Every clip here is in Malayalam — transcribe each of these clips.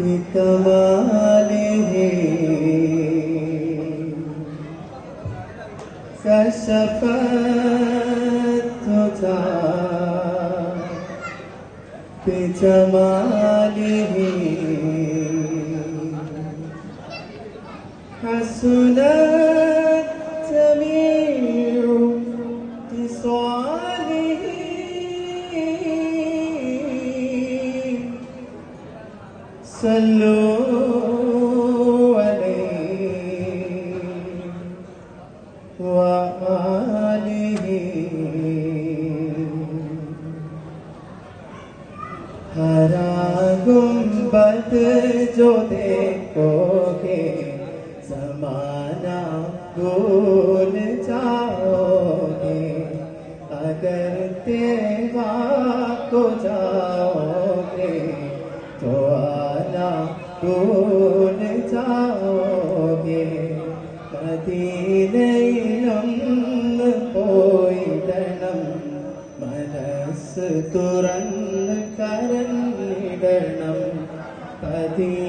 بكماله كشفت تتعب بجماله जो देखोगे जमाना भूल जाओगे अगर तेवा को जाओगे तो आना भूल जाओगे മദീനയിലൊന്ന് പോയിടണം മനസ്സ് തുറന്ന് കരഞ്ഞിടണം പതിയെ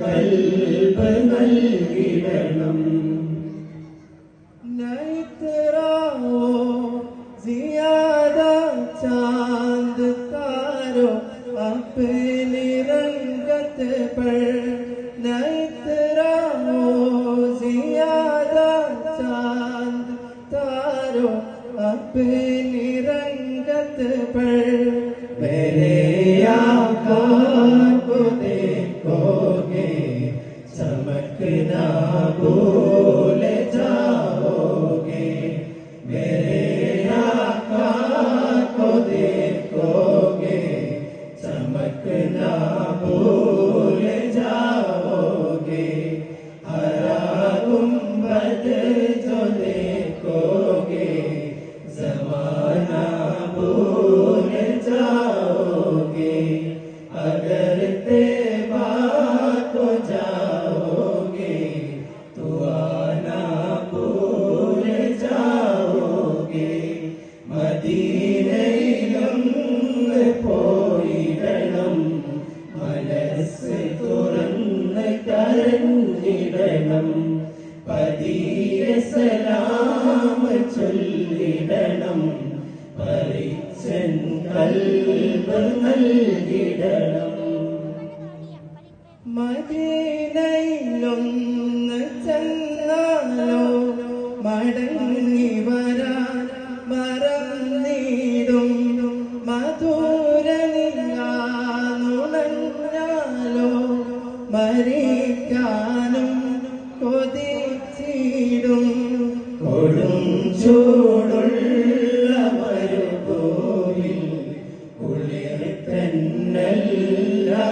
പരിച്ചൻ ভুলে যাও പതിയെ സലാം ചൊല്ലിടണം പരിച്ചൻ കൽബ് നൽകിടണം മദീനയിലൊന്ന് ചെന്നാലോ മടങ്ങി വരാൻ മറന്നിടും. മധുരനില്ലാന്നുണഞ്ഞാലോ മരിക്കാനും കൊതിച്ചിടും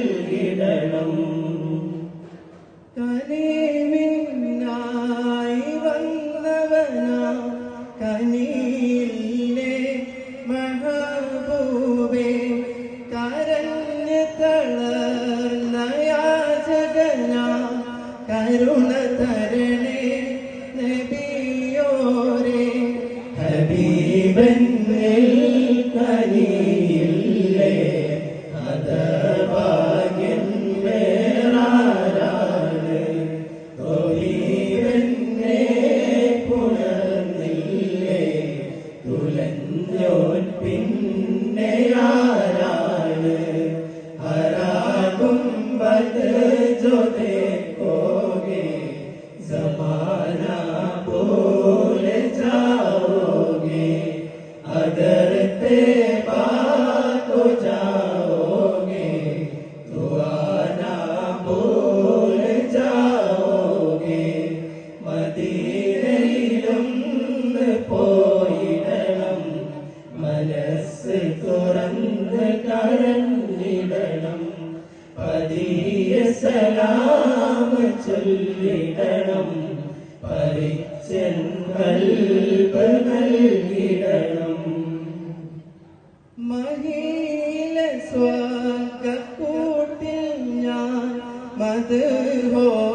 ಮೇಲಿನ പരിച്ചൻ കൽബ് നൽകിടണം മഹീല സ്വർഗക്കൂട്ടിൽ ഞാൻ മത് ഹോതുന്നതെന്നാണ്